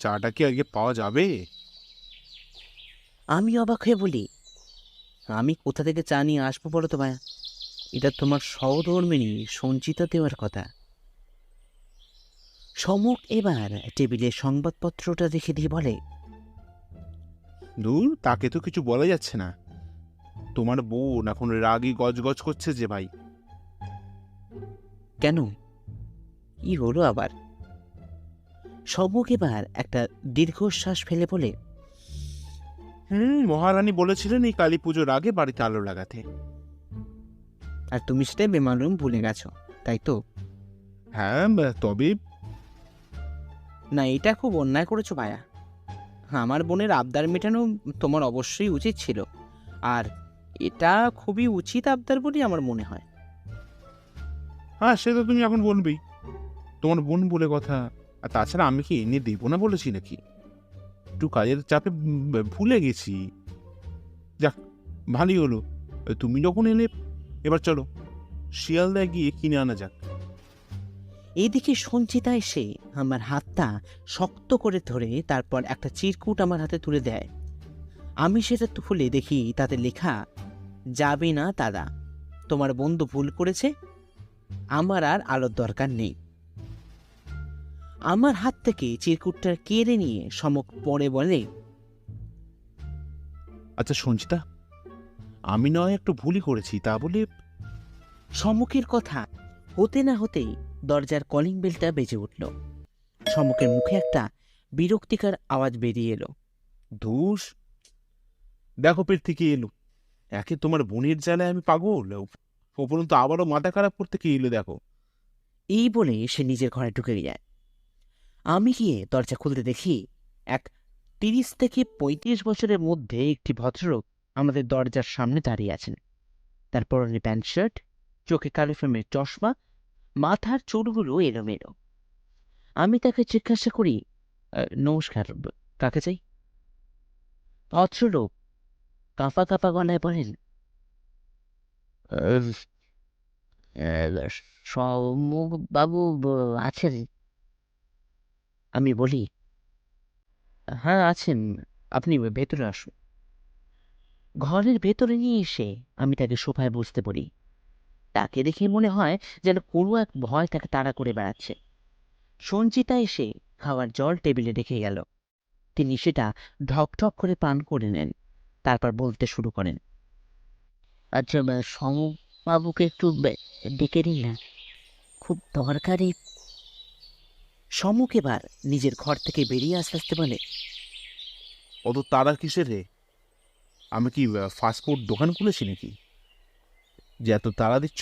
চাটা কি আজকে পাওয়া যাবে? আমি অবাক হয়ে বলি, আমি কোথা থেকে চা নিয়ে আসব বলো তো মায়া? এটা তোমার সহধর্মিনী সঞ্চিতা দেওয়ার কথা। সমক এবার টেবিলে সংবাদপত্রটা রেখে দিয়ে বলে দূর তাকে তো কিছু বলা যাচ্ছে না। তোমার বোন এখন রাগি গজগজ করছে যে ভাই। কেন? কি হলো আবার? সমক এবার একটা দীর্ঘশ্বাস ফেলে বলে হুম মহারানী বলেছিলেন এই কালী পুজোর আগে বাড়িতে আলো লাগাতে। আর তুমি সেটাই বেমালুম ভুলে গেছো তাই তো? হ্যাঁ তবে না এটা খুব অন্যায় করেছ মায়া। আমার বোনের আবদার মেটানো তোমার অবশ্যই উচিত ছিল। আর এটা খুবই উচিত আবদার বলেই আমার মনে হয়। হ্যাঁ সে তো তুমি এখন বলবেই। তোমার বোন বলে কথা, আর তাছাড়া আমি কি এনে দেবো না বলেছি নাকি? একটু কাজের চাপে ভুলে গেছি। যাক, ভালোই হলো। তুমি যখন এলে, এবার চলো, শিয়ালদায় গিয়ে কিনে আনা যাক। এইদিকে সঞ্চিতা এসে আমার হাতটা শক্ত করে ধরে তারপর একটা চিরকুট আমার হাতে তুলে দেয়। আমি সেটা খুলে দেখি তাতে লেখা যাবে না দাদা তোমার বন্ধু ভুল করেছে আমার আর আলোর দরকার নেই। আমার হাত থেকে চিরকুটটা কেড়ে নিয়ে সমক পরে বলে আচ্ছা সঞ্চিতা আমি নয় একটু ভুলই করেছি তা বলে সমকের কথা হতে না হতেই দরজার কলিং বেলটা বেজে উঠল। সমকের মুখে একটা বিরক্তিকর আওয়াজ বেরিয়ে এলো। ধুস। দেখো পেট থেকে এলো। একে তোমার বোনের জ্বালায় আমি পাগল। উপরন্ত আবারও মাথা খারাপ করতে কি এলো দেখো। এই বলে সে নিজের ঘরে ঢুকে যায়। আমি গিয়ে দরজা খুলতে দেখি এক তিরিশ থেকে পঁয়ত্রিশ বছরের মধ্যে একটি ভদ্রলোক আমাদের দরজার সামনে দাঁড়িয়ে আছেন। তার পরনে প্যান্ট শার্ট চোখে কালো ফ্রেমের চশমা মাথার চুলগুলো এলোমেলো। আমি তাকে জিজ্ঞাসা করি নমস্কার কাকে চাই? ভদ্রলোক কাঁপা কাঁপা গলায় বলেন বাবু আছেন? আমি বলি হ্যাঁ আছেন, আপনি ভেতরে আসুন। ঘরের ভেতরে নিয়ে এসে আমি তাকে সোফায় বসতে বলি তাকে দেখে মনে হয় যেন কোনো এক ভয় তাকে তাড়া করে বেড়াচ্ছে। সঞ্চিতা এসে খাওয়ার জল টেবিলে রেখে গেল। তিনি সেটা ঢকঢক করে পান করে নেন। তারপর বলতে শুরু করেন আচ্ছা বাবুকে একটু ডেকে নিন না। খুব দরকারি। সমুখ এবার নিজের ঘর থেকে বেরিয়ে আস্তে আস্তে বলে, অত তারা কিসের রে? আমি কি ফাস্টফুড দোকান খুলেছি নাকি? যে এত তাড়া দিচ্ছ?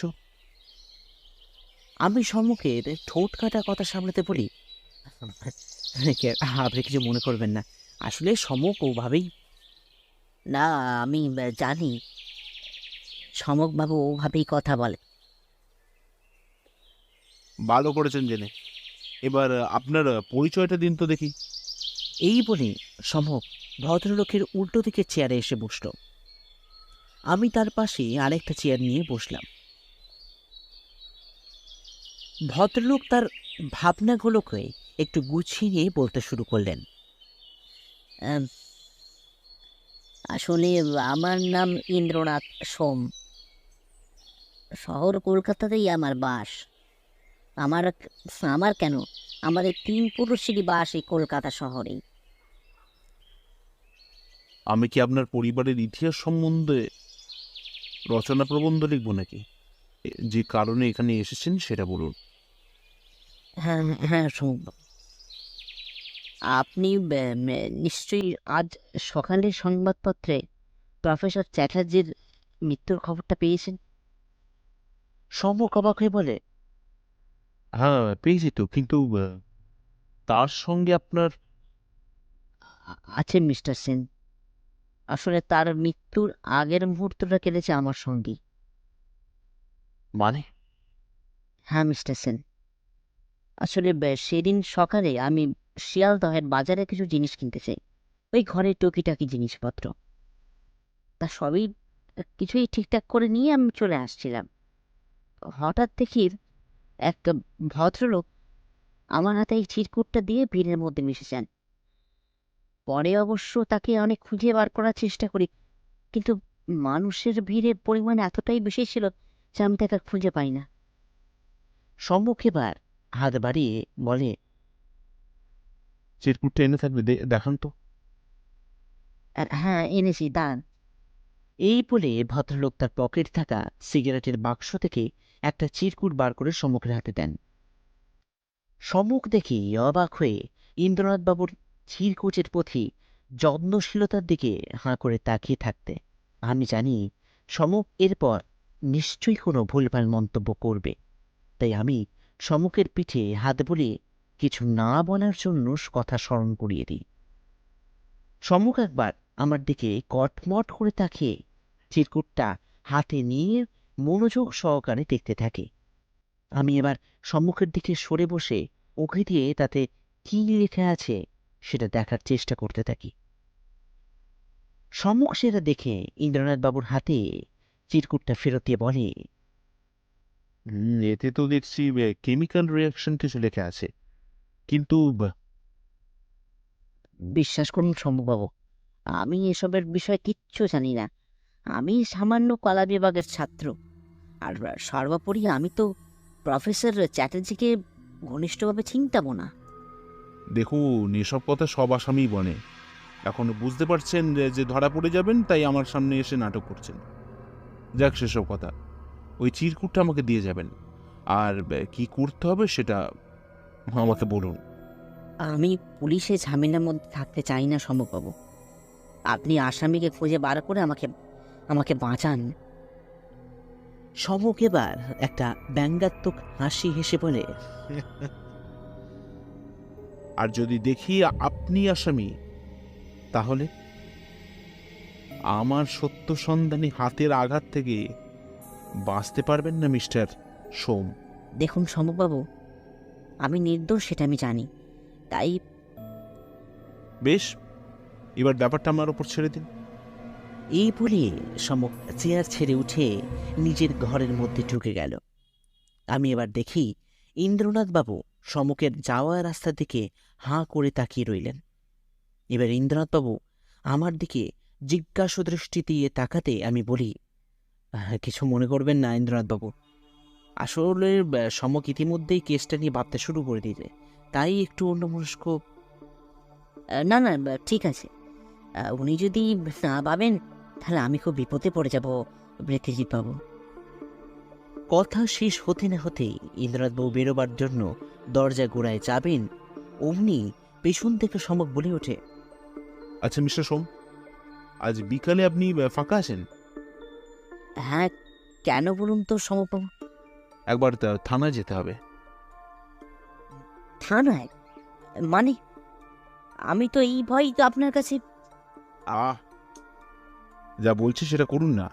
আমি সম্মুখের ঠোঁট কাটা কথা সামলাতে বলি আপনি কিছু মনে করবেন না। আসলে সমক ওভাবেই না আমি জানি। সমকবাবু ওভাবেই কথা বলে। ভালো করেছেন জেনে। এবার আপনার পরিচয়টা দিন তো দেখি। এই বলে সমক ভদ্রলোকের উল্টো দিকে চেয়ারে এসে বসল। আমি তার পাশে আরেকটা চেয়ার নিয়ে বসলাম। ভদ্রলোক তার ভাবনাগুলোকে একটু গুছিয়ে নিয়ে বলতে শুরু করলেন। আসলে আমার নাম ইন্দ্রনাথ সোম। শহর কলকাতাতেই আমার বাস। আমার আমার কেন? আমাদের তিন পুরুষেরই বাস এই কলকাতা শহরেই। আমি কি আপনার পরিবারের ইতিহাস সম্বন্ধে রচনা প্রবন্ধ লিখব নাকি? যে কারণে এখানে এসেছেন সেটা বলুন। হ্যাঁ হ্যাঁ শুনব আপনি নিশ্চয়ই আজ সকালে সংবাদপত্রে প্রফেসর চ্যাটার্জির মৃত্যুর খবরটা পেয়েছেন? সম্মুখ অবাক হয়ে বলে। হ্যাঁ পেয়েছি তো কিন্তু তার সঙ্গে আপনার আছে মিস্টার সেন। আসলে তার মৃত্যুর আগের মুহূর্তটা কেটেছে আমার সঙ্গী। মানে? হ্যাঁ মিস্টার সেন। আসলে বে- সেদিন সকালে আমি শিয়ালদহের বাজারে কিছু জিনিস কিনতে চাই। ওই ঘরের টুকিটাকি জিনিসপত্র। তা সবই কিছুই ঠিকঠাক করে নিয়ে আমি চলে আসছিলাম। হঠাৎ দেখি এক ভদ্রলোক আমার হাতে এই চিরকুটটা দিয়ে ভিড়ের মধ্যে মিশে যান। পরে অবশ্য তাকে অনেক খুঁজে বার করার চেষ্টা করি। কিন্তু মানুষের ভিড়ের পরিমাণ এতটাই বেশি ছিল যে আমি তাকে খুঁজে পাই না। সম্মুখ এবার হাত বাড়িয়ে বলে চিরকুটটা এনে থাকবে দে- দেখান তো। আর হ্যাঁ এনেছি দান এই বলে ভদ্রলোক তার পকেট থাকা সিগারেটের বাক্স থেকে একটা চিরকুট বার করে সম্মুখের হাতে দেন। সম্মুখ দেখি অবাক হয়ে ইন্দ্রনাথবাবুর চিরকুটের প্রতি যত্নশীলতার দিকে হাঁ করে তাকিয়ে থাকতে। আমি জানি সমুখ এরপর নিশ্চয়ই কোনো ভুলভাল মন্তব্য করবে। তাই আমি সমুখের পিঠে হাত বুলিয়ে কিছু না বলার জন্য কথা স্মরণ করিয়ে দিই। সম্মুখ একবার আমার দিকে কটমট করে তাকিয়ে চিরকুটটা হাতে নিয়ে মনোযোগ সহকারে দেখতে থাকে। আমি এবার সম্মুখের দিকে সরে বসে ওকে দিয়ে তাতে কী লেখা আছে সেটা দেখার চেষ্টা করতে থাকি। সম্মুখ সেটা দেখে ইন্দ্রনাথ বাবুর হাতে চিরকুটটা ফেরত দিয়ে বলে এতে তো দেখছি কেমিক্যাল রিয়াকশন কিছু লেখা আছে। কিন্তু বিশ্বাস করুন সম্ভববাবু আমি এসবের বিষয়ে কিচ্ছু জানি না। আমি সামান্য কলা বিভাগের ছাত্র। আর সর্বোপরি আমি তো প্রফেসর চ্যাটার্জিকে ঘনিষ্ঠভাবে চিনতামও না। দেখুন এসব কথা সব আসামিই বনে এখন বুঝতে পারছেন যে যে ধরা পড়ে যাবেন তাই আমার সামনে এসে নাটক করছেন। যাক সেসব কথা। ওই চিরকুটটা আমাকে দিয়ে যাবেন। আর কি করতে হবে সেটা আমাকে বলুন। আমি পুলিশে ঝামেলার মধ্যে থাকতে চাই না সম্ভববাবু। আপনি আসামিকে খুঁজে বার করে আমাকে আমাকে বাঁচান। সমক এবার একটা ব্যঙ্গাত্মক হাসি হেসে বলে আর যদি দেখি আপনি আসামি তাহলে আমার সত্য সন্ধানী হাতের আঘাত থেকে বাঁচতে পারবেন না মিস্টার সোম। দেখুন সম্ভববাবু আমি নির্দোষ সেটা আমি জানি। তাই বেশ এবার ব্যাপারটা আমার ওপর ছেড়ে দিন। এই বলে সমক চেয়ার ছেড়ে উঠে নিজের ঘরের মধ্যে ঢুকে গেল। আমি এবার দেখি ইন্দ্রনাথ বাবু সমকের যাওয়া রাস্তার দিকে হাঁ করে তাকিয়ে রইলেন। এবার ইন্দ্রনাথ বাবু আমার দিকে জিজ্ঞাসু দৃষ্টি দিয়ে তাকাতে আমি বলি "আহ, কিছু মনে করবেন না ইন্দ্রনাথ বাবু আসলে সমক ইতিমধ্যেই কেসটা নিয়ে ভাবতে শুরু করে দিয়েছে। তাই একটু অন্যমনস্ক না না ঠিক আছে। উনি যদি না পাবেন তাহলে আমি খুব বিপদে পড়ে যাব বৃদ্ধিজিৎ বাবু কথা শেষ হতে না হতেই ইন্দ্রনাথবাবু বেরোবার জন্য দরজা গোড়ায় যাবেন অমনি পেছন থেকে সমক বলে ওঠে আচ্ছা মিস্টার সোম আজ বিকালে আপনি ফাঁকা আছেন? হ্যাঁ কেন বলুন তো সমবাবু একবার থানায় যেতে হবে। থানায়? মানে আমি তো এই ভয় আপনার কাছে আহ যা বলছি সেটা করুন না।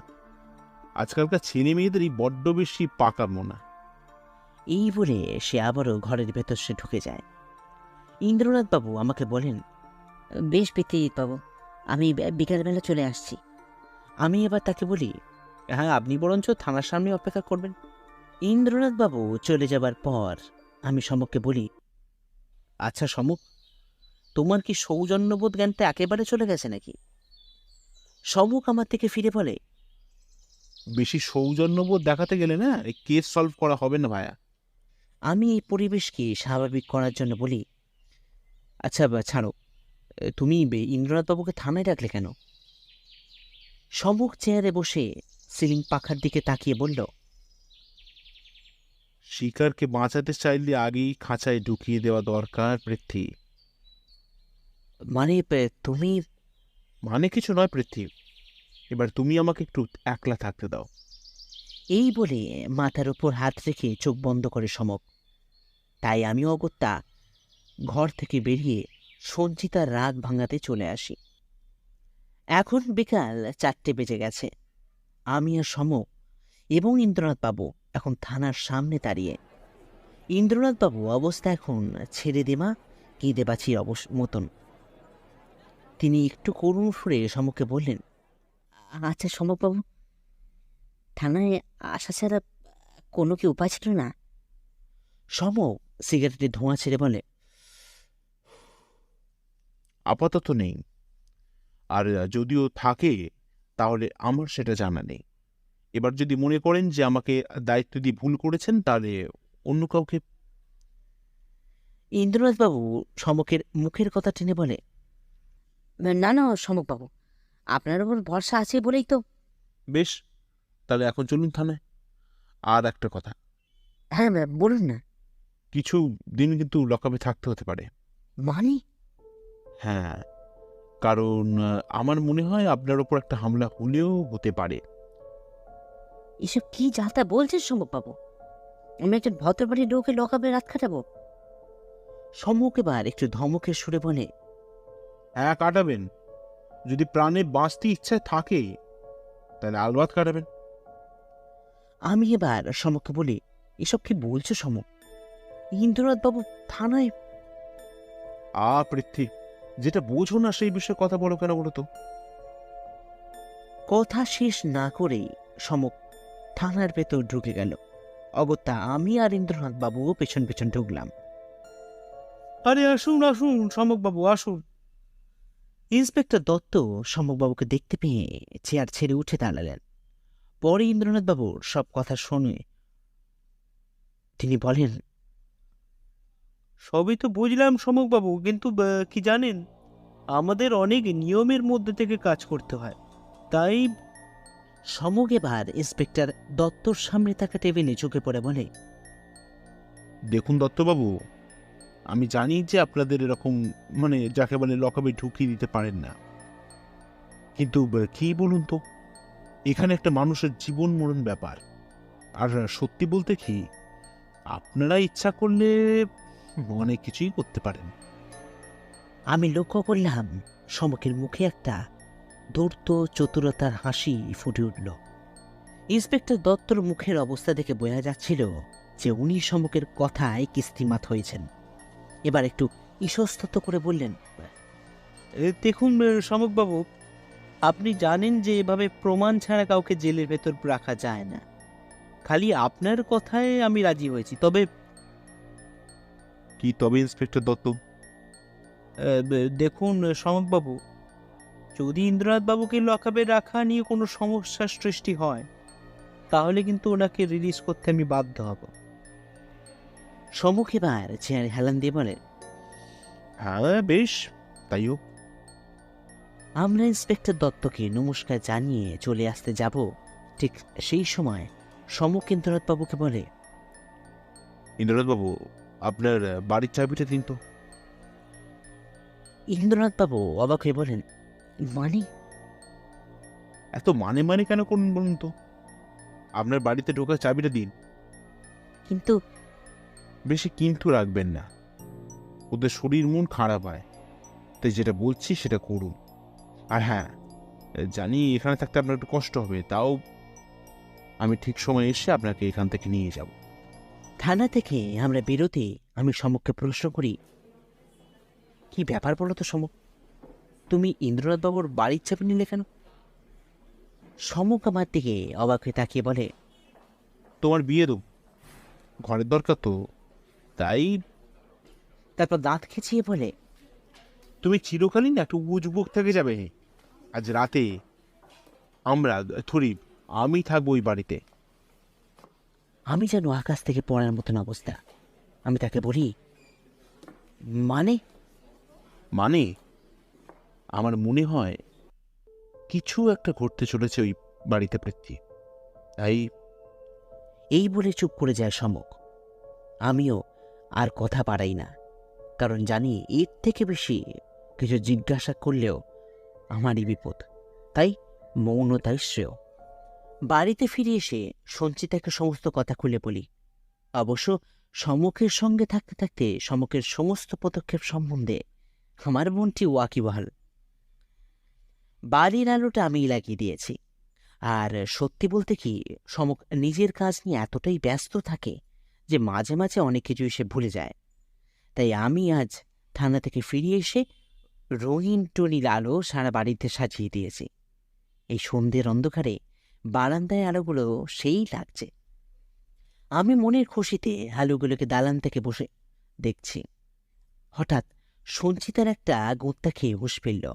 আজকালকার ছেলে মেয়েদের এই বড্ড বেশি পাকা মোনা এই বলে সে আবারও ঘরের ভেতর সে ঢুকে যায়। ইন্দ্রনাথ বাবু আমাকে বলেন বেশ পিতিজিৎ বাবু আমি বিকালবেলা চলে আসছি। আমি এবার তাকে বলি হ্যাঁ আপনি বরঞ্চ থানার সামনে অপেক্ষা করবেন। ইন্দ্রনাথ বাবু চলে যাবার পর আমি সমককে বলি আচ্ছা সমক তোমার কি সৌজন্যবোধ জ্ঞানটা একেবারে চলে গেছে নাকি? সমক আমার থেকে ফিরে বলে বেশি সৌজন্যবোধ দেখাতে গেলে না এই কেস সলভ করা হবে না ভায়া। আমি এই পরিবেশকে স্বাভাবিক করার জন্য বলি আচ্ছা ছাড়ো তুমি বে- ইন্দ্রনাথবাবুকে থানায় রাখলে কেন? সম্মুখ চেয়ারে বসে সিলিং পাখার দিকে তাকিয়ে বলল শিকারকে বাঁচাতে চাইলে আগেই খাঁচায় ঢুকিয়ে দেওয়া দরকার পৃথ্বী। মানে তুমি মানে কিছু নয় পৃথ্বী এবার তুমি আমাকে একটু একলা থাকতে দাও। এই বলে মাথার উপর হাত রেখে চোখ বন্ধ করে সমক। তাই আমি, অগত্যা, ঘর থেকে বেরিয়ে সঞ্চিতার রাগ ভাঙাতে চলে আসি। এখন বিকাল চারটে বেজে গেছে। আমি আর সমক এবং ইন্দ্রনাথ বাবু এখন থানার সামনে দাঁড়িয়ে। ইন্দ্রনাথ বাবু অবস্থা এখন ছেড়ে দেমা কেঁদে বাছির অবস মতন। তিনি একটু করুণ সুরে সমককে বললেন আচ্ছা সম্ভববাবু থানায় আসা ছাড়া কোনো কি উপায় ছিল না? সম সিগারেটে ধোঁয়া ছেড়ে বলে আপাতত নেই। আর যদিও থাকে তাহলে আমার সেটা জানা নেই। এবার যদি মনে করেন যে আমাকে দায়িত্ব দিয়ে ভুল করেছেন তাহলে অন্য কাউকে ইন্দ্রনাথবাবু সমকের মুখের কথা টেনে বলে না না সম্ভববাবু আপনার উপর ভরসা আছে বলেই তো বেশ তাহলে এখন চলুন থানায়। আর একটা কথা। হ্যাঁ ম্যাম বলুন না। কিছু দিন কিন্তু লকআপে থাকতে হতে পারে। মানে? হ্যাঁ কারণ আমার মনে হয় আপনার ওপর একটা হামলা হলেও হতে পারে। এসব কি যাতা বলছেন সম্ভববাবু আমি একজন ভদ্রবাড়ির লোকে লকআপে রাত কাটাবো? সমক এবার একটু ধমকের সুরে বলে হ্যাঁ কাটাবেন। যদি প্রাণে বাঁচতে ইচ্ছা থাকে তাহলে আলবাত কাটাবেন। আমি এবার সমককে বলি এসব কি বলছো সমক ইন্দ্রনাথবাবু থানায়? আ পৃথ্বী যেটা বোঝো না সেই বিষয়ে কথা বলো কেন বলো তো? কথা শেষ না করেই সমক থানার ভেতর ঢুকে গেল। অগত্যা আমি আর ইন্দ্রনাথ বাবুও পেছন পেছন ঢুকলাম। আরে আসুন আসুন সমকবাবু আসুন। ইন্সপেক্টর দত্ত সমকবাবুকে দেখতে পেয়ে চেয়ার ছেড়ে উঠে দাঁড়ালেন। পরে ইন্দ্রনাথ বাবুর সব কথা শুনে তিনি বলেন সবই তো বুঝলাম সমকবাবু কিন্তু কি জানেন আমাদের অনেক নিয়মের মধ্যে থেকে কাজ করতে হয়। তাই সমক এবার ইন্সপেক্টর দত্তর সামনে থাকা টেবিলে চোখে পড়ে বলে দেখুন দত্তবাবু আমি জানি যে আপনাদের এরকম মানে যাকে বলে লকআপে ঢুকিয়ে দিতে পারেন না। কিন্তু কি বলুন তো? এখানে একটা মানুষের জীবন মরণ ব্যাপার। আর সত্যি বলতে কি আপনারা ইচ্ছা করলে অনেক কিছুই করতে পারেন। আমি লক্ষ্য করলাম সমকের মুখে একটা ধূর্ত চতুরতার হাসি ফুটে উঠল। ইন্সপেক্টর দত্তর মুখের অবস্থা দেখে বোঝা যাচ্ছিল যে উনি সমকের কথায় কিস্তিমাত হয়েছেন। এবার একটু ইসস্তত করে বললেন দেখুন সমকবাবু আপনি জানেন যে এভাবে প্রমাণ ছাড়া কাউকে জেলের ভেতর রাখা যায় না। খালি আপনার কথায় আমি রাজি হয়েছি তবে কি তবে ইন্সপেক্টর দত্ত? দেখুন সমকবাবু যদি ইন্দ্রনাথ বাবুকে লকআপে রাখা নিয়ে কোনো সমস্যার সৃষ্টি হয় তাহলে কিন্তু ওনাকে রিলিজ করতে আমি বাধ্য হব। সমক এবার চেয়ারে হেলান দিয়ে বলে হ্যাঁ বেশ তাইও আমরা ইন্সপেক্টর দত্তকে নমস্কার জানিয়ে চলে আসতে যাব। ঠিক সেই সময় সমক ইন্দ্রনাথবাবুকে বলে ইন্দ্রনাথবাবু আপনার বাড়ির চাবিটা দিন তো। ইন্দ্রনাথবাবু অবাক হয়ে বলেন মানে? এত মানে মানে কেন করুন বলুন তো? আপনার বাড়িতে ঢোকার চাবিটা দিন। কিন্তু বেশি কিন্তু রাখবেন না। ওদের শরীর মন খারাপ হয় তাই যেটা বলছি সেটা করুন। আর হ্যাঁ জানি এখানে থাকতে আপনার একটু কষ্ট হবে তাও আমি ঠিক সময় এসে আপনাকে এখান থেকে নিয়ে যাব। থানা থেকে আমরা বেরোতে আমি সমককে প্রশ্ন করি কি ব্যাপার বলো তো সমক? তুমি ইন্দ্রনাথবাবুর বাড়ির চাপে নিলে কেন? সমক আমার দিকে অবাক হয়ে তাকিয়ে বলে তোমার বিয়ে দেব ঘরের দরকার তো তাই? তারপর দাঁত খেঁচিয়ে বলে তুমি চিরকালীন একটা উপযুবক থেকে যাবে আজ রাতে আমরা থরি আমি থাকব ওই বাড়িতে। আমি যেন আকাশ থেকে পড়ার মতন অবস্থা। আমি তাকে বলি মানে? মানে? আমার মনে হয় কিছু একটা ঘটতে চলেছে ওই বাড়িতে পৃথ্বী তাই এই বলে চুপ করে যায় সমক। আমিও আর কথা পারাই না। কারণ জানি এর থেকে বেশি কিছু জিজ্ঞাসা করলেও আমারই বিপদ। তাই মৌনতাই শ্রেয়। বাড়িতে ফিরে এসে সঞ্চিতাকে সমস্ত কথা খুলে বলি। অবশ্য সমকের সঙ্গে থাকতে থাকতে সমকের সমস্ত পদক্ষেপ সম্বন্ধে আমার মনটি ওয়াকিবহাল। বাড়ির আলোটা আমিই লাগিয়ে দিয়েছি। আর সত্যি বলতে কি সমক নিজের কাজ নিয়ে এতটাই ব্যস্ত থাকে যে মাঝে মাঝে অনেক কিছু সে ভুলে যায়। তাই আমি আজ থানা থেকে ফিরে এসে রঙিন টনির আলো সারা বাড়িতে সাজিয়ে দিয়েছে। এই সন্ধ্যের অন্ধকারে বারান্দায় আলোগুলো সেই লাগছে। আমি মনের খুশিতে আলোগুলোকে দালান থেকে বসে দেখছি। হঠাৎ সঞ্চিতার একটা গোত্তা খেয়ে হুঁশ ফেলল।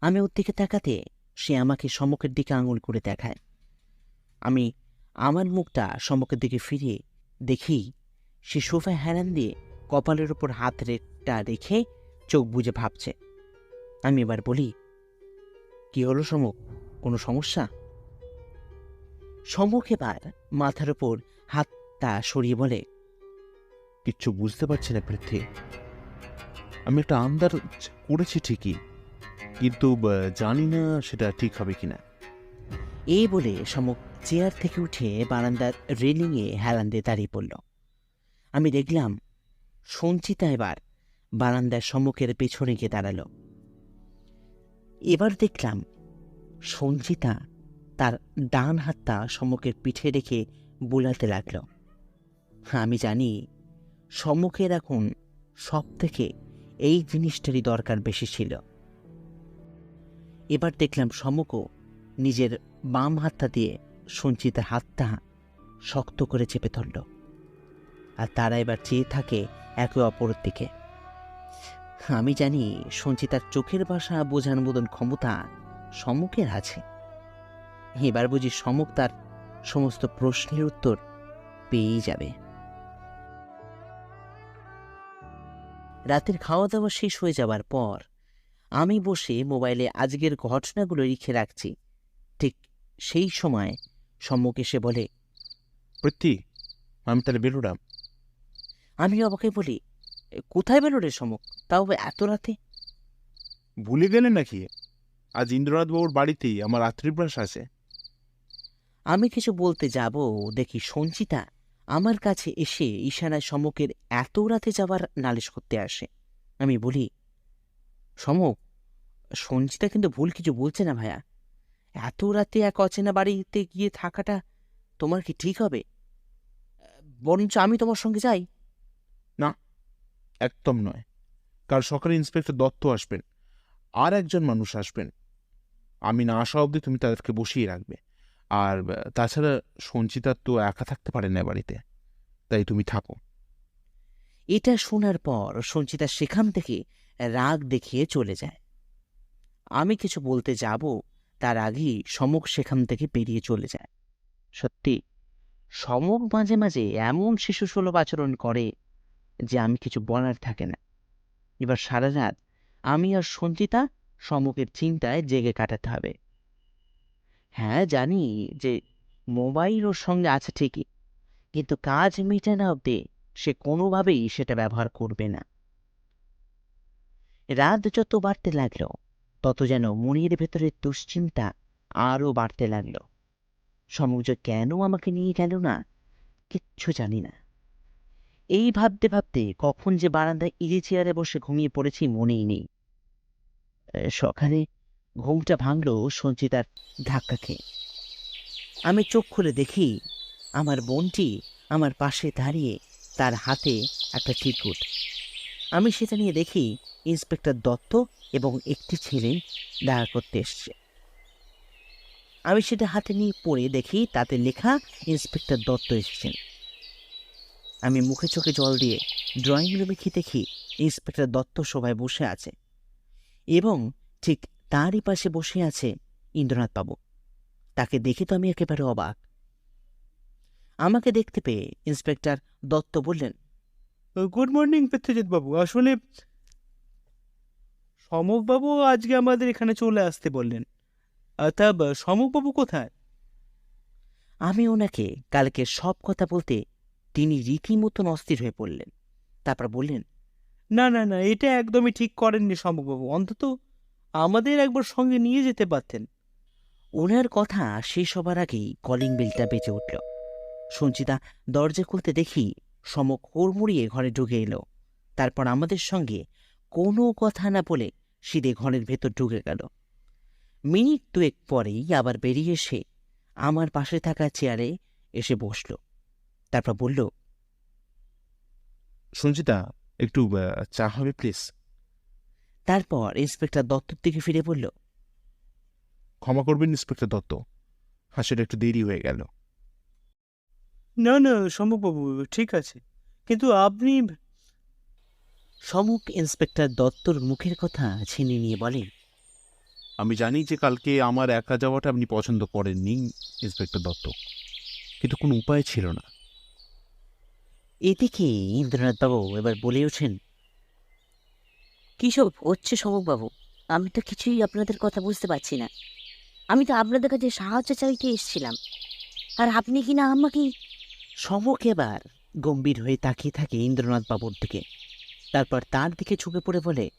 আমি ওর দিকে তাকাতে সে আমাকে সম্মুখের দিকে আঙুল করে দেখায়। আমি আমার মুখটা সম্মুখের দিকে ফিরিয়ে দেখি, সে সোফায় হেরান দিয়ে কপালের ওপর হাত রেখটা রেখে চোখ বুজে ভাবছে। আমি এবার বলি কি হলো সমুখ কোনো সমস্যা? সমুখ এবার মাথার ওপর হাতটা সরিয়ে বলে কিচ্ছু বুঝতে পারছি না পৃথ্বী। আমি একটা আন্দার করেছি ঠিকই কিন্তু জানি না সেটা ঠিক হবে কিনা। এই বলে সমুখ চেয়ার থেকে উঠে বারান্দার রেলিংয়ে হেলান দিয়ে দাঁড়িয়ে পড়ল। আমি দেখলাম সঞ্চিতা এবার বারান্দার সম্মুখের পেছনে গিয়ে দাঁড়াল। এবার দেখলাম সঞ্চিতা তার ডান হাতটা সম্মুখের পিঠে রেখে বোলাতে লাগল। আমি জানি সম্মুখের এখন সব থেকে এই জিনিসটারই দরকার বেশি ছিল। এবার দেখলাম সম্মুখও নিজের বাম হাতটা দিয়ে সঞ্চিতার হাতটা শক্ত করে চেপে ধরল। আর তারা এবার চেয়ে থাকে একে অপরের দিকে। আমি জানি সঞ্চিতার চোখের ভাষা বোঝার মতন ক্ষমতা সম্মুখের আছে। এবার বুঝি সম্মুখ তার সমস্ত প্রশ্নের উত্তর পেয়েই যাবে। রাতের খাওয়া দাওয়া শেষ হয়ে যাবার পর আমি বসে মোবাইলে আজকের ঘটনাগুলো লিখে রাখছি। ঠিক সেই সময় সম্মুখ এসে বলে পৃথ্বী আমি তাহলে বেরোলাম। আমি অবাকে বলি "এ, কোথায় বেরো রে সম্মুখ তাও এত রাতে? ভুলে গেলেন নাকি? আজ ইন্দ্রনাথ বাবুর বাড়িতেই আমার রাত্রিপ্রাস আছে। আমি কিছু বলতে যাব দেখি সঞ্চিতা আমার কাছে এসে ঈশানায় সম্মুখের এত রাতে যাবার নালিশ করতে আসে। আমি বলি সমক সঞ্চিতা কিন্তু ভুল কিছু বলছে না ভাইয়া এত রাতে এক অচেনা বাড়িতে গিয়ে থাকাটা তোমার কি ঠিক হবে? বরঞ্চ আমি তোমার সঙ্গে যাই। একদম নয়। কাল সকালে ইন্সপেক্টর দত্ত আসবেন। আর একজন মানুষ আসবেন। আমি না আসা অবধি তুমি তাদেরকে বসিয়ে রাখবে। আর তাছাড়া সঞ্চিতা তো একা থাকতে পারে না বাড়িতে। তাই তুমি থাকো। এটা শোনার পর সঞ্চিতা সেখান থেকে রাগ দেখিয়ে চলে যায়। আমি কিছু বলতে যাব তার আগেই সমক সেখান থেকে বেরিয়ে চলে যায়। সত্যি সমক মাঝে মাঝে এমন শিশু সুলভ আচরণ করে যে আমি কিছু বলার থাকে না। এবার সারা রাত আমি আর সঞ্চিতা সমকের চিন্তায় জেগে কাটাতে হবে। হ্যাঁ জানি যে মোবাইল ওর সঙ্গে আছে ঠিকই, কিন্তু কাজ মিটে না অব্দি সে কোনোভাবেই সেটা ব্যবহার করবে না। রাত যত বাড়তে লাগল, তত যেন মনের ভেতরের দুশ্চিন্তা আরও বাড়তে লাগল। সমুদ্র কেন আমাকে নিয়ে গেল না, কিচ্ছু জানি না। এই ভাবতে ভাবতে কখন যে বারান্দায় ইজি চেয়ারে বসে ঘুমিয়ে পড়েছি মনেই নেই। সকালে ঘুমটা ভাঙলো সঞ্চিতার ধাক্কা খেয়ে। আমি চোখ খুলে দেখি আমার বোনটি আমার পাশে দাঁড়িয়ে তার হাতে একটা চিরকুট আমি সেটা নিয়ে দেখি ইন্সপেক্টর দত্ত এবং একটি ছেলে দেখা করতে এসছে। আমি সেটা হাতে নিয়ে পড়ে দেখি তাতে লেখা ইন্সপেক্টর দত্ত এসেছেন। আমি মুখে চোখে জল দিয়ে ড্রয়িং রুমে কি দেখি ইন্সপেক্টর দত্ত সবাই বসে আছে। এবং ঠিক তারই পাশে বসে আছে ইন্দ্রনাথ বাবু তাকে দেখে তো আমি একেবারে অবাক। আমাকে দেখতে পেয়ে ইন্সপেক্টর দত্ত বললেন গুড মর্নিং পৃথ্বজিৎ বাবু আসলে সমকবাবু আজকে আমাদের এখানে চলে আসতে বললেন। তা সমকবাবু কোথায়? আমি ওনাকে কালকে সব কথা বলতে তিনি রীতিমতন অস্থির হয়ে পড়লেন। তারপর বললেন না না না এটা একদমই ঠিক করেননি সমকবাবু অন্তত আমাদের একবার সঙ্গে নিয়ে যেতে পারতেন। ওনার কথা শেষ হবার আগেই কলিং বেলটা বেজে উঠল। সঞ্চিতা দরজা খুলতে দেখি সমক হুড়মুড়িয়ে ঘরে ঢুকে এলো। তারপর আমাদের সঙ্গে কোনো কথা না বলে সিধে ঘরের ভেতর ঢুকে গেল। মিনিট দুয়েক পরেই আবার বেরিয়ে এসে আমার পাশে থাকা চেয়ারে এসে বসল। তারপর বলল সঞ্চিতা একটু চা হবে প্লিজ তারপর ইন্সপেক্টর দত্তর দিকে ফিরে বলল ক্ষমা করবেন ইন্সপেক্টর দত্ত। হাসিটা একটু দেরি হয়ে গেল। না না সম্ভববাবু ঠিক আছে। কিন্তু আপনি সমুখ ইন্সপেক্টর দত্তর মুখের কথা ছিনিয়ে নিয়ে বলেন আমি জানি যে কালকে আমার একা যাওয়াটা আপনি পছন্দ করেননি ইন্সপেক্টর দত্ত। কিন্তু কোনো উপায় ছিল না। এদিকে ইন্দ্রনাথবাবু এবার বলে ওঠেন কীসব হচ্ছে সমকবাবু? আমি তো কিছুই আপনাদের কথা বুঝতে পারছি না। আমি তো আপনাদের কাছে সাহায্য চাইতে এসেছিলাম। আর আপনি কি না আমাকে সমক এবার গম্ভীর হয়ে তাকিয়ে থাকে ইন্দ্রনাথ বাবুর দিকে। তারপর তার দিকে ঝুঁকে পড়ে বলে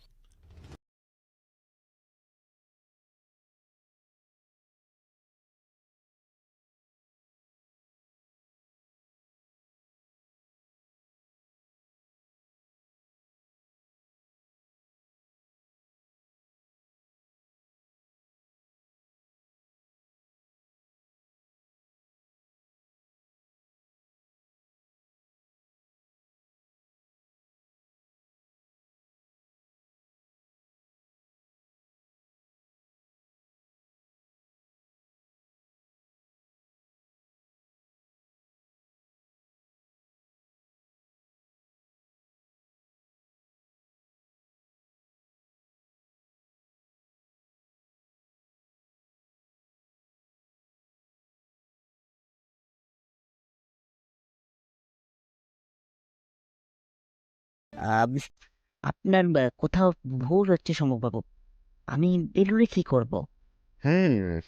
আপনার কোথাও ভুল হচ্ছে সমকবাবু আমি বেলুড়ে কি করব? হ্যাঁ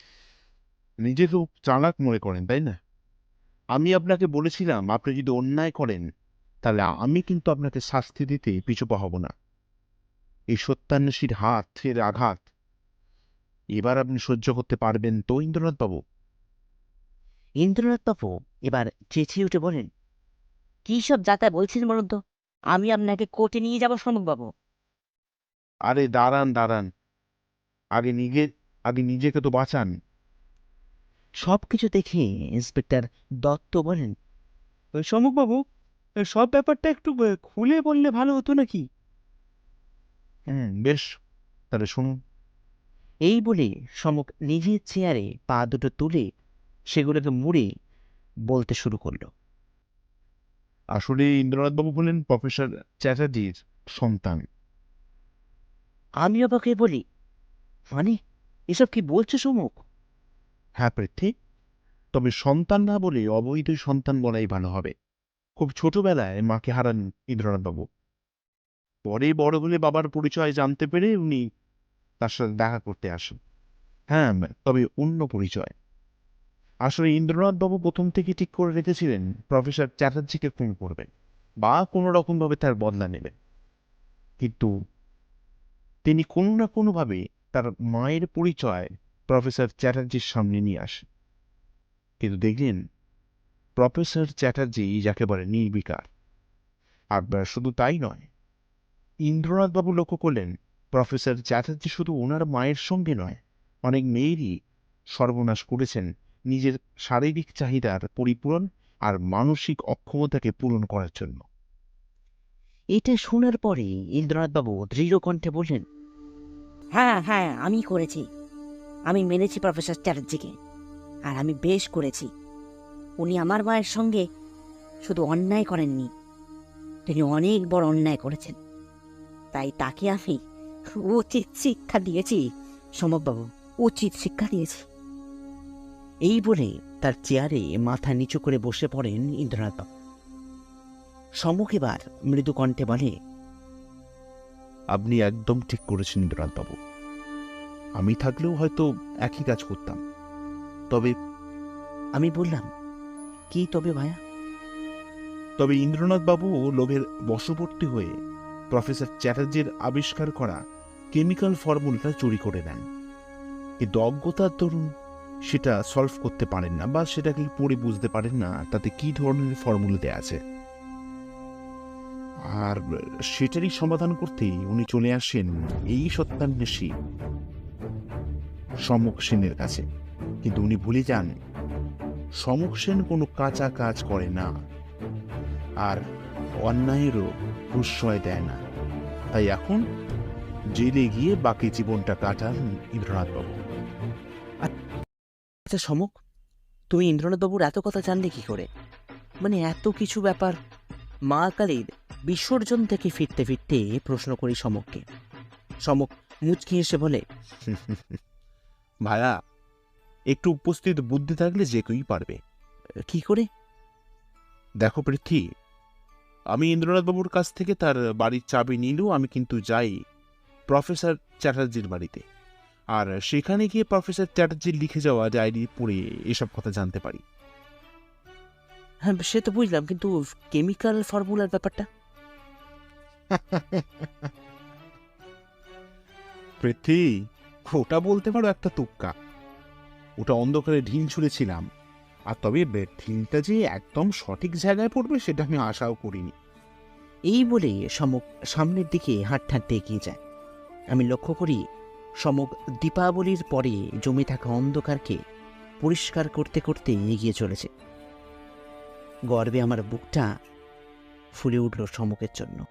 নিজে তো চালাক মনে করেন তাই না? আমি আপনাকে বলেছিলাম আপনি যদি অন্যায় করেন তাহলে আমি কিন্তু আপনাকে শাস্তি দিতে পিছুপা হব না। এই সত্যান্বেষীর হাতের আঘাত এবার আপনি সহ্য করতে পারবেন তো ইন্দ্রনাথ বাবু? ইন্দ্রনাথ বাবু এবার চেঁচিয়ে উঠে বলেন কী সব যাতা বলছেন বলুন তো? আমি আপনাকে কোর্টে নিয়ে যাব সমকবাবু আরে দাঁড়ান দাঁড়ান। আগে নিজে আগে নিজেকে তো বাঁচান। সব কিছু দেখে ইন্সপেক্টর দত্ত বলেন সম্মুখবাবু সব ব্যাপারটা একটু খুলে বললে ভালো হতো নাকি? হুম বেশ তাহলে শুনুন। এই বলে সমক নিজের চেয়ারে পা দুটো তুলে সেগুলোকে মুড়ে বলতে শুরু করল। আসলে ইন্দ্রনাথ বাবু হলেন প্রফেসর চ্যাটার্জির সন্তান। আমি অবাকে বলি মানে এসব কি বলছো সমুখ? হ্যাঁ পৃথ্বী। তবে সন্তান না বলে অবৈধ সন্তান বলাই ভালো হবে। খুব ছোটবেলায় মাকে হারান ইন্দ্রনাথ বাবু। পরে বড় হলে বাবার পরিচয় জানতে পেরে উনি তার সাথে দেখা করতে আসেন। হ্যাঁ তবে অন্য পরিচয়। আসলে ইন্দ্রনাথ বাবু প্রথম থেকে ঠিক করে রেখেছিলেন, প্রফেসর চ্যাটার্জিকে খুন করবেন বা কোনো রকমভাবে তার বদলা নেবেন। কিন্তু তিনি কোনো না কোনোভাবে তার মায়ের পরিচয় প্রফেসর চ্যাটার্জির সামনে নিয়ে আসেন। কিন্তু দেখলেন, প্রফেসর চ্যাটার্জি যাকে বলে নির্বিকার। আর শুধু তাই নয় ইন্দ্রনাথবাবু লক্ষ্য করলেন, প্রফেসর চ্যাটার্জি শুধু ওনার মায়ের সঙ্গে নয়, অনেক মেয়েরই সর্বনাশ করেছেন নিজের শারীরিক চাহিদার পরিপূরণ আর মানসিক অক্ষমতাকে পূরণ করার জন্য। এটা শোনার পরে ইন্দ্রনাথবাবু দৃঢ় কণ্ঠে বললেন হ্যাঁ হ্যাঁ আমি করেছি। আমি মেনেছি প্রফেসর চ্যাটার্জিকে আর আমি বেশ করেছি। উনি আমার মায়ের সঙ্গে শুধু অন্যায় করেননি তিনি অনেক বড় অন্যায় করেছেন। তাই তাকে আমি উচিত শিক্ষা দিয়েছি সমকবাবু উচিত শিক্ষা দিয়েছি। এই বলে তার চেয়ারে মাথা নিচু করে বসে পড়েন ইন্দ্রনাথবাবু সমুখ এবার মৃদু কণ্ঠে বলে আপনি একদম ঠিক করেছেন ইন্দ্রনাথবাবু আমি থাকলেও হয়তো একই কাজ করতাম। তবে আমি বললাম কি তবে ভায়া? তবে ইন্দ্রনাথ ইন্দ্রনাথবাবু লোভের বশবর্তী হয়ে প্রফেসর চ্যাটার্জির আবিষ্কার করা কেমিক্যাল ফর্মুলাটা চুরি করে নেন। কিন্তু অজ্ঞতার দরুন সেটা সলভ করতে পারেন না বা সেটাকে পড়ে বুঝতে পারেন না, তাতে কি ধরনের ফর্মুলা দেয়া আছে? আর সেটারই সমাধান করতে উনি চলে আসেন এই সত্যান্বেষী সমক সেনের কাছে। কিন্তু উনি ভুলে যান, সমক সেন কোনো কাঁচা কাজ করে না আর অন্যায়েরও প্রশ্রয় দেয় না। তাই এখন জেলে গিয়ে বাকি জীবনটা কাটান ইন্দ্রনাথ বাবু আচ্ছা সমক তুমি ইন্দ্রনাথবাবুর এত কথা জানলে কি করে? মানে এত কিছু ব্যাপার। মা কালীর বিসর্জন থেকে ফিরতে ফিরতে প্রশ্ন করি সমককে সমক মুচকি এসে বলে ভায়া একটু উপস্থিত বুদ্ধি থাকলে যে কেউই পারবে। কি করে? দেখো পৃথ্বী আমি ইন্দ্রনাথ বাবুর কাছ থেকে তার বাড়ির চাবি নিলেও আমি কিন্তু যাই প্রফেসর চ্যাটার্জির বাড়িতে। আর সেখানে গিয়ে প্রফেসর চ্যাটার্জির লিখে যাওয়া ডায়েরি পড়ে এসব কথা জানতে পারি। হ্যাঁ সে তো বুঝলাম কিন্তু কেমিক্যাল ফর্মুলার ব্যাপারটা? পৃথ্বী ওটা বলতে পারো একটা তুক্কা। ওটা অন্ধকারে ঢিল ছুঁড়েছিলাম আর তবে ঢিলটা যে একদম সঠিক জায়গায় পড়বে সেটা আমি আশাও করিনি। এই বলে সমক সামনের দিকে হাঁটতে হাঁটতে এগিয়ে যায়। আমি লক্ষ্য করি সমক দীপাবলির পরে জমে থাকা অন্ধকারকে পরিষ্কার করতে করতে এগিয়ে চলেছে। গর্বে আমার বুকটা ফুলে উঠল সমকের জন্য।